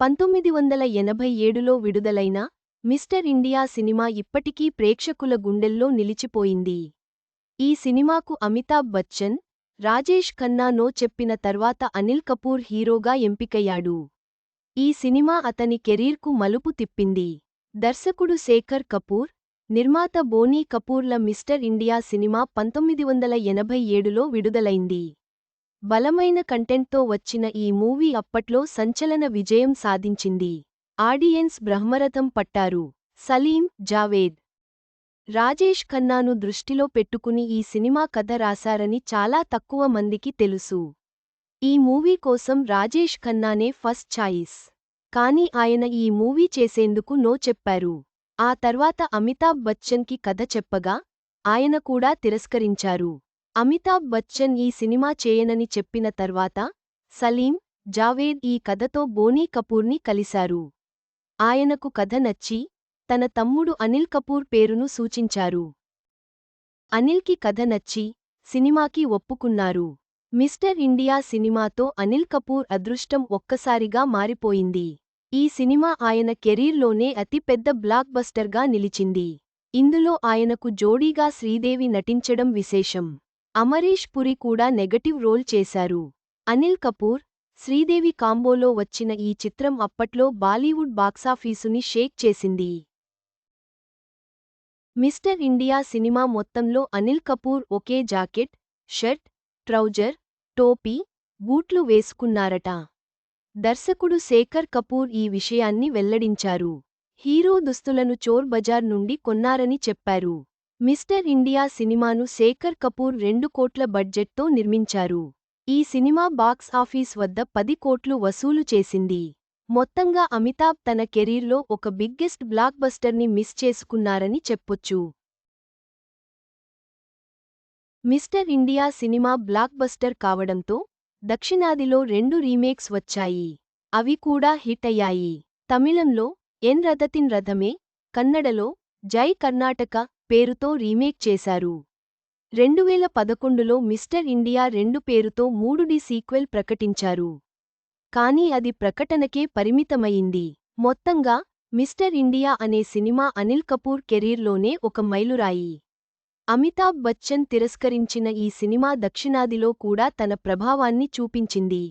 పంతొమ్మిది వందల ఎనభై ఏడులో విడుదలైన మిస్టర్ ఇండియా సినిమా ఇప్పటికీ ప్రేక్షకుల గుండెల్లో నిలిచిపోయింది. ఈ సినిమాకు అమితాబ్ బచ్చన్ రాజేష్ ఖన్నా నో చెప్పిన తర్వాత అనిల్ కపూర్ హీరోగా ఎంపికయ్యాడు. ఈ సినిమా అతని కెరీర్కు మలుపు తిప్పింది. దర్శకుడు శేఖర్ కపూర్ నిర్మాత బోనీ కపూర్ల మిస్టర్ ఇండియా సినిమా పంతొమ్మిది వందల ఎనభై ఏడులో విడుదలైంది. బలమైన కంటెంట్తో వచ్చిన ఈ మూవీ అప్పట్లో సంచలన విజయం సాధించింది. ఆడియన్స్ బ్రహ్మరథం పట్టారు. సలీం జావేద్. రాజేష్ ఖన్నాను దృష్టిలో పెట్టుకుని ఈ సినిమా కథ రాశారని చాలా తక్కువ మందికి తెలుసు. ఈ మూవీ కోసం రాజేష్ ఖన్నానే ఫస్ట్ ఛాయిస్ కానీ ఆయన ఈ మూవీ చేసేందుకు నో చెప్పారు. ఆ తర్వాత అమితాబ్ బచ్చన్కి కథ చెప్పగా ఆయన కూడా తిరస్కరించారు. అమితాబ్ బచ్చన్ ఈ సినిమా చేయనని చెప్పిన తర్వాత సలీం జావేద్ ఈ కథతో బోనీ కపూర్ని కలిశారు. ఆయనకు కథ నచ్చి తన తమ్ముడు అనిల్ కపూర్ పేరును సూచించారు. అనిల్కి కథ నచ్చి సినిమాకి ఒప్పుకున్నారు. మిస్టర్ ఇండియా సినిమాతో అనిల్ కపూర్ అదృష్టం ఒక్కసారిగా మారిపోయింది. ఈ సినిమా ఆయన కెరీర్లోనే అతిపెద్ద బ్లాక్ బస్టర్గా నిలిచింది. ఇందులో ఆయనకు జోడీగా శ్రీదేవి నటించడం విశేషం. అమరీష్ పురి కూడా నెగటివ్ రోల్ చేశారు. అనిల్ కపూర్ శ్రీదేవి కాంబోలో వచ్చిన ఈ చిత్రం అప్పట్లో బాలీవుడ్ బాక్సాఫీసుని షేక్ చేసింది. మిస్టర్ ఇండియా సినిమా మొత్తంలో అనిల్ కపూర్ ఒకే జాకెట్ షర్ట్ ట్రౌజర్ టోపీ బూట్లు వేసుకున్నారట. దర్శకుడు శేఖర్ కపూర్ ఈ విషయాన్ని వెల్లడించారు. హీరో దుస్తులను చోర్ బజార్ నుండి కొన్నారని చెప్పారు. మిస్టర్ ఇండియా సినిమాను శేఖర్ కపూర్ రెండు కోట్ల బడ్జెట్తో నిర్మించారు. ఈ సినిమా బాక్స్ ఆఫీస్ వద్ద పది కోట్లు వసూలు చేసింది. మొత్తంగా అమితాబ్ తన కెరీర్లో ఒక బిగ్గెస్ట్ బ్లాక్ బస్టర్ని మిస్ చేసుకున్నారని చెప్పొచ్చు. Mister India cinema blockbuster కావడంతో దక్షిణాదిలో రెండు రీమేక్స్ వచ్చాయి. అవి కూడా హిట్ అయ్యాయి. తమిళంలో ఎన్ రథతిన్ రథమే కన్నడలో జై కర్ణాటక పేరుతో రీమేక్ చేశారు. రెండువేల పదకొండులో మిస్టర్ ఇండియా రెండు పేరుతో మూడు డి సీక్వెల్ ప్రకటించారు. కానీ అది ప్రకటనకే పరిమితమయింది మొత్తంగా మిస్టర్ ఇండియా అనే సినిమా అనిల్ కపూర్ కెరీర్లోనే ఒక మైలురాయి. అమితాబ్ బచ్చన్ తిరస్కరించిన ఈ సినిమా దక్షిణాదిలో కూడా తన ప్రభావాన్ని చూపించింది.